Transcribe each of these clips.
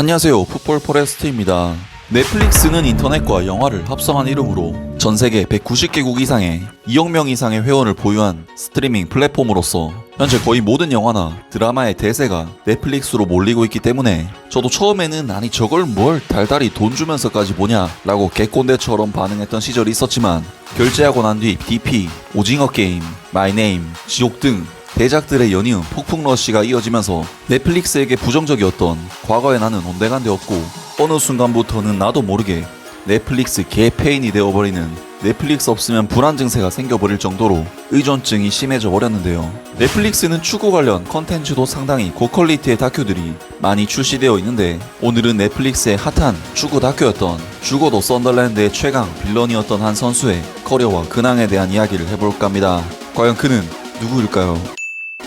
안녕하세요. 풋볼 포레스트입니다. 넷플릭스는 인터넷과 영화를 합성한 이름으로 전 세계 190개국 이상의 2억 명 이상의 회원을 보유한 스트리밍 플랫폼으로서 현재 거의 모든 영화나 드라마의 대세가 넷플릭스로 몰리고 있기 때문에 저도 처음에는 아니 저걸 뭘 달달이 돈 주면서까지 보냐 라고 개꼰대처럼 반응했던 시절이 있었지만 결제하고 난 뒤 DP, 오징어 게임, 마이네임, 지옥 등 대작들의 연이은 폭풍러시가 이어지면서 넷플릭스에게 부정적이었던 과거의 나는 온데간데없고 어느 순간부터는 나도 모르게 넷플릭스 개페인이 되어버리는 넷플릭스 없으면 불안 증세가 생겨버릴 정도로 의존증이 심해져 버렸는데요. 넷플릭스는 축구 관련 컨텐츠도 상당히 고퀄리티의 다큐들이 많이 출시되어 있는데 오늘은 넷플릭스의 핫한 축구 다큐였던 죽어도 썬더랜드의 최강 빌런이었던 한 선수의 커리어와 근황에 대한 이야기를 해볼까 합니다. 과연 그는 누구일까요?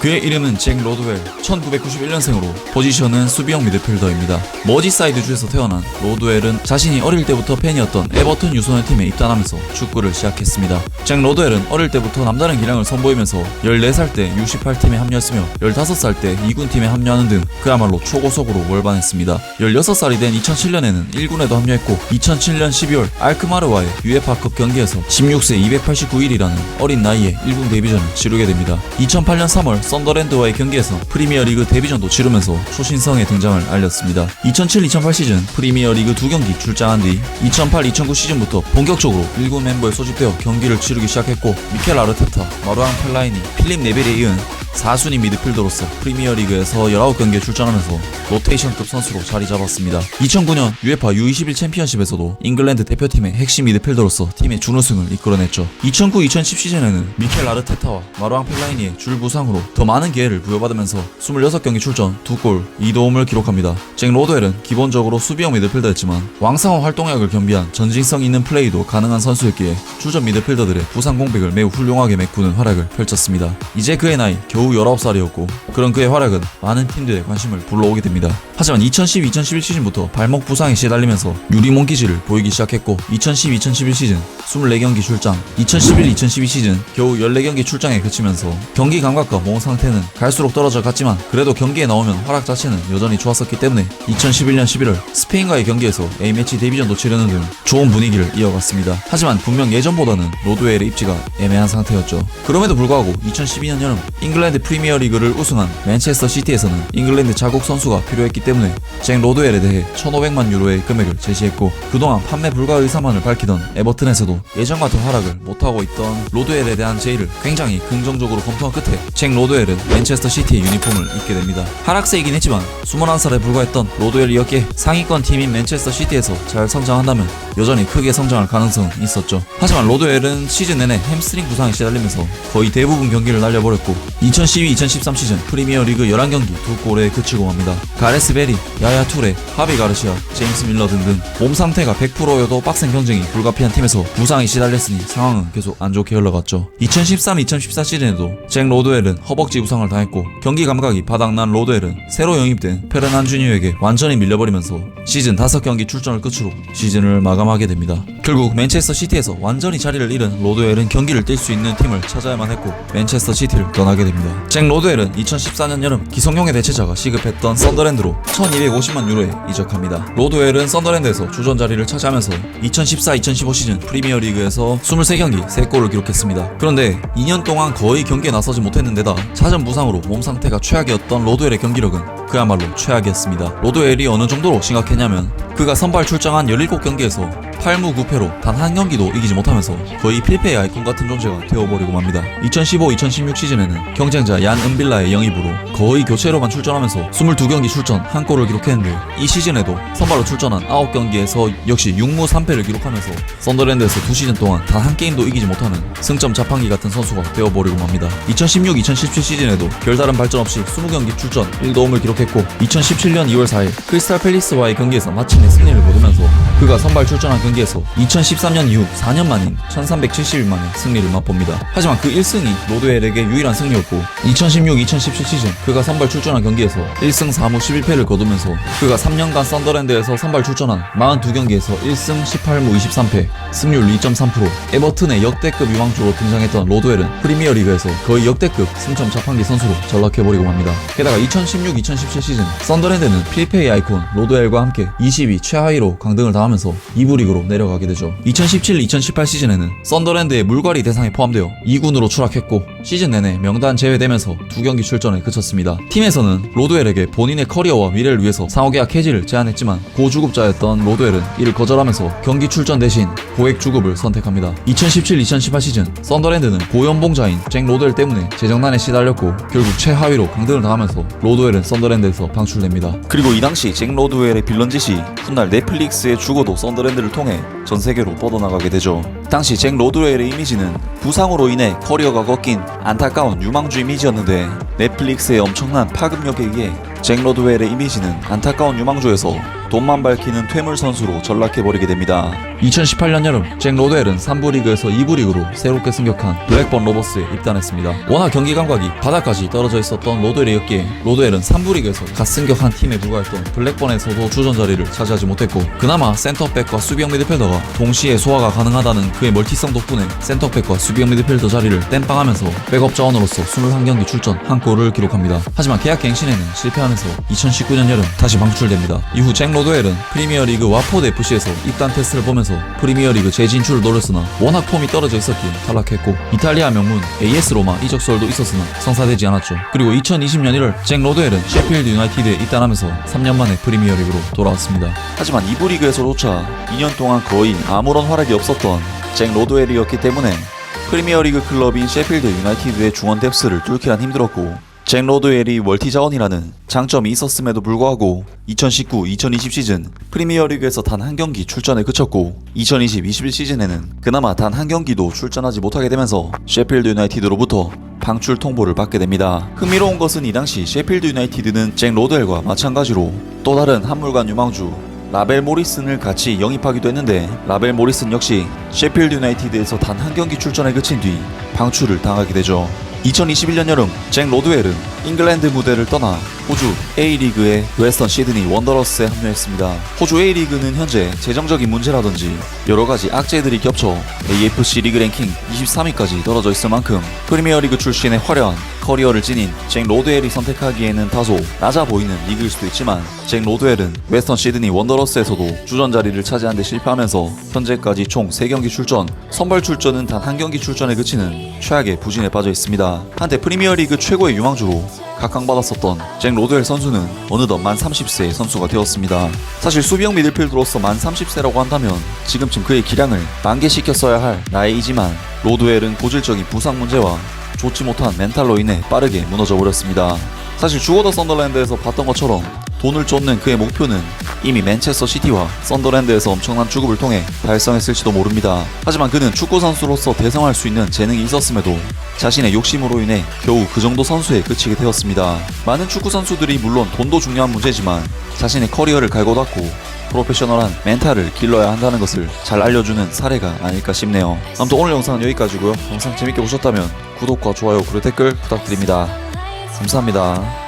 그의 이름은 잭 로드웰, 1991년생으로 포지션은 수비형 미드필더입니다. 머지사이드 주에서 태어난 로드웰은 자신이 어릴 때부터 팬이었던 에버튼 유소년 팀에 입단하면서 축구를 시작했습니다. 잭 로드웰은 어릴 때부터 남다른 기량을 선보이면서 14살 때 U18팀에 합류했으며 15살 때 2군 팀에 합류하는 등 그야말로 초고속으로 월반했습니다. 16살이 된 2007년에는 1군에도 합류했고 2007년 12월 알크마르와의 유에파컵 경기에서 16세 289일이라는 어린 나이에 1군 데뷔전을 치르게 됩니다. 2008년 3월 썬더랜드와의 경기에서 프리미어리그 데뷔전도 치르면서 초신성의 등장을 알렸습니다. 2007-2008 시즌 프리미어리그 두 경기 출장한 뒤 2008-2009 시즌부터 본격적으로 1군 멤버에 소집되어 경기를 치르기 시작했고 미켈 아르테타, 마루앙 펠라이니, 필립 네벨에 이은 4순위 미드필더로서 프리미어리그에서 19경기에 출전하면서 로테이션급 선수로 자리 잡았습니다. 2009년 UEFA U21 챔피언십에서도 잉글랜드 대표팀의 핵심 미드필더로서 팀의 준우승을 이끌어냈죠. 2009-2010 시즌에는 미켈 아르테타와 마루앙 펠라이니의 줄 부상으로 더 많은 기회를 부여받으면서 26경기 출전 2골 2도움을 기록합니다. 잭 로드웰은 기본적으로 수비형 미드필더였지만 왕성한 활동량을 겸비한 전진성 있는 플레이도 가능한 선수였기에 주전 미드필더들의 부상 공백을 매우 훌륭하게 메꾸는 활약을 펼쳤습니다. 이제 그의 나이 겨우 19살이었고 그런 그의 활약은 많은 팀들의 관심을 불러오게 됩니다. 하지만 2010-2011 시즌부터 발목 부상에 시달리면서 유리몸 기질을 보이기 시작했고 2010-2011 시즌 24경기 출장 2011-2012 시즌 겨우 14경기 출장에 그치면서 경기 감각과 몸 상태는 갈수록 떨어져 갔지만 그래도 경기에 나오면 활약 자체는 여전히 좋았었기 때문에 2011년 11월 스페인과의 경기에서 A매치 데뷔전도 치르는 등 좋은 분위기를 이어갔습니다. 하지만 분명 예전보다는 로드웰의 입지가 애매한 상태였죠. 그럼에도 불구하고 2012년 여름 잉글랜드 프리미어 리그를 우승한 맨체스터 시티에서는 잉글랜드 자국 선수가 필요했기 때문에 잭 로드웰에 대해 1,500만 유로의 금액을 제시했고 그동안 판매 불가 의사만을 밝히던 에버튼에서도 예전 같은 활약을 못하고 있던 로드웰에 대한 제의를 굉장히 긍정적으로 검토한 끝에 잭 로드웰은 맨체스터 시티의 유니폼을 입게 됩니다. 하락세이긴 했지만 21살에 불과했던 로드웰이었기에 상위권 팀인 맨체스터 시티에서 잘 성장한다면 여전히 크게 성장할 가능성은 있었죠. 하지만 로드웰은 시즌 내내 햄스트링 부상에 시달리면서 거의 대부분 경기를 날려버렸고 2012-2013 시즌 프리미어 리그 11경기 두 골에 그치고 맙니다. 가레스 베리, 야야 투레, 하비 가르시아, 제임스 밀러 등등 몸 상태가 100%여도 빡센 경쟁이 불가피한 팀에서 부상에 시달렸으니 상황은 계속 안 좋게 흘러갔죠. 2013-2014 시즌에도 잭 로드웰은 허벅지 부상을 당했고 경기 감각이 바닥난 로드웰은 새로 영입된 페르난 주니어에게 완전히 밀려버리면서 시즌 5경기 출전을 끝으로 시즌을 마감하게 됩니다. 결국 맨체스터 시티에서 완전히 자리를 잃은 로드웰은 경기를 뛸 수 있는 팀을 찾아야만 했고 맨체스터 시티를 떠나게 됩니다. 잭 로드웰은 2014년 여름 기성용의 대체자가 시급했던 썬더랜드로 1250만 유로에 이적합니다. 로드웰은 썬더랜드에서 주전 자리를 차지하면서 2014-2015 시즌 프리미어리그에서 23경기 3골을 기록했습니다. 그런데 2년 동안 거의 경기에 나서지 못했는데다 잦은 부상으로 몸 상태가 최악이었던 로드웰의 경기력은 그야말로 최악이었습니다. 로드웰이 어느 정도로 심각했냐면 그가 선발 출장한 17경기에서 8무 9패로 단 한 경기도 이기지 못하면서 거의 필패의 아이콘 같은 존재가 되어버리고 맙니다. 2015-2016 시즌에는 경쟁자 얀 은빌라의 영입으로 거의 교체로만 출전하면서 22경기 출전 1골을 기록했는데 이 시즌에도 선발로 출전한 9경기에서 역시 6무 3패를 기록하면서 썬더랜드에서 두 시즌 동안 단 한 게임도 이기지 못하는 승점 자판기 같은 선수가 되어버리고 맙니다. 2016-2017 시즌에도 별다른 발전 없이 20경기 출전 1도움을 기록했고 2017년 2월 4일 크리스탈 팰리스와의 경기에서 마침내 승리를 거두면서 그가 선발 출전한 경기에서 2013년 이후 4년 만인 1370일 만에 승리를 맛봅니다. 하지만 그 1승이 로드웰에게 유일한 승리였고 2016-2017 시즌 그가 선발 출전한 경기에서 1승 4무 11패를 거두면서 그가 3년간 썬더랜드에서 선발 출전한 42경기에서 1승 18무 23패 승률 2.3% 에버튼의 역대급 유망주로 등장했던 로드웰은 프리미어리그에서 거의 역대급 승점 자판기 선수로 전락해버리고 맙니다. 게다가 2016-2017 2017시즌 썬더랜드는 필페이 아이콘 로드웰과 함께 20위 최하위로 강등을 당하면서 2부 리그로 내려가게 되죠. 2017-2018 시즌에는 썬더랜드의 물갈이 대상에 포함되어 2군으로 추락했고 시즌 내내 명단 제외되면서 두 경기 출전에 그쳤습니다. 팀에서는 로드웰에게 본인의 커리어와 미래를 위해서 상호계약 해지를 제안했지만 고주급자였던 로드웰은 이를 거절하면서 경기 출전 대신 고액 주급을 선택합니다. 2017-2018 시즌 썬더랜드는 고연봉자인 잭 로드웰 때문에 재정난에 시달렸고 결국 최하위로 강등을 당하면서 로드웰은 썬더랜드에서 방출됩니다. 그리고 이 당시 잭 로드웰의 빌런 짓이 훗날 넷플릭스의 죽어도 썬더랜드를 통해 전 세계로 뻗어나가게 되죠. 당시 잭 로드웰의 이미지는 부상으로 인해 커리어가 꺾인 안타까운 유망주 이미지였는데 넷플릭스의 엄청난 파급력에 의해 잭 로드웰의 이미지는 안타까운 유망주에서 돈만 밝히는 퇴물 선수로 전락해버리게 됩니다. 2018년 여름 잭 로드웰은 3부 리그에서 2부 리그로 새롭게 승격한 블랙번 로버스에 입단했습니다. 워낙 경기 감각이 바닥까지 떨어져 있었던 로드웰이었기에 로드웰은 3부 리그에서 갓 승격한 팀에 불과했던 블랙번에서도 주전 자리를 차지하지 못했고 그나마 센터백과 수비형 미드필더가 동시에 소화가 가능하다는 그의 멀티성 덕분에 센터백과 수비형 미드필더 자리를 땜빵하면서 백업 자원으로서 21경기 출전 한 골을 기록합니다. 하지만 계약 갱신에는 실패하면서 2019년 여름 다시 방출됩니다. 이후 잭 로 드웰은 프리미어리그 와포드 FC에서 입단 테스트를 보면서 프리미어리그 재진출을 노렸으나 워낙 폼이 떨어져 있었기에 탈락했고 이탈리아 명문 AS 로마 이적 설도 있었으나 성사되지 않았죠. 그리고 2020년 1월 잭 로드웰은 셰필드 유나이티드에 입단하면서 3년 만에 프리미어리그로 돌아왔습니다. 하지만 이부 리그에서조차 2년 동안 거의 아무런 활약이 없었던 잭 로드웰이었기 때문에 프리미어리그 클럽인 셰필드 유나이티드의 중원 뎁스를 뚫기란 힘들었고 잭 로드웰이 멀티 자원이라는 장점이 있었음에도 불구하고 2019-2020 시즌 프리미어리그에서 단 한 경기 출전에 그쳤고 2020-21 시즌에는 그나마 단 한 경기도 출전하지 못하게 되면서 셰필드 유나이티드로부터 방출 통보를 받게 됩니다. 흥미로운 것은 이 당시 셰필드 유나이티드는 잭 로드웰과 마찬가지로 또 다른 한물간 유망주 라벨 모리슨을 같이 영입하기도 했는데 라벨 모리슨 역시 셰필드 유나이티드에서 단 한 경기 출전에 그친 뒤 방출을 당하게 되죠. 2021년 여름 잭 로드웰은 잉글랜드 무대를 떠나 호주 A리그의 웨스턴 시드니 원더러스에 합류했습니다. 호주 A리그는 현재 재정적인 문제라든지 여러가지 악재들이 겹쳐 AFC 리그 랭킹 23위까지 떨어져 있을 만큼 프리미어리그 출신의 화려한 커리어를 지닌 잭 로드웰이 선택하기에는 다소 낮아 보이는 리그일 수도 있지만 잭 로드웰은 웨스턴 시드니 원더러스에서도 주전 자리를 차지하는 데 실패하면서 현재까지 총 3경기 출전, 선발 출전은 단 한 경기 출전에 그치는 최악의 부진에 빠져 있습니다. 한때 프리미어리그 최고의 유망주로 각광받았었던 잭 로드웰 선수는 어느덧 만 30세의 선수가 되었습니다. 사실 수비형 미들필드로서 만 30세라고 한다면 지금쯤 그의 기량을 만개시켰어야 할 나이이지만 로드웰은 고질적인 부상 문제와 좋지 못한 멘탈로 인해 빠르게 무너져 버렸습니다. 사실 죽어더 썬더랜드에서 봤던 것처럼 돈을 쫓는 그의 목표는 이미 맨체스터 시티와 썬더랜드에서 엄청난 주급을 통해 달성했을지도 모릅니다. 하지만 그는 축구 선수로서 대성할 수 있는 재능이 있었음에도 자신의 욕심으로 인해 겨우 그 정도 선수에 그치게 되었습니다. 많은 축구 선수들이 물론 돈도 중요한 문제지만 자신의 커리어를 갈고 닦고 프로페셔널한 멘탈을 길러야 한다는 것을 잘 알려주는 사례가 아닐까 싶네요. 아무튼 오늘 영상은 여기까지고요. 영상 재밌게 보셨다면 구독과 좋아요 그리고 댓글 부탁드립니다. 감사합니다.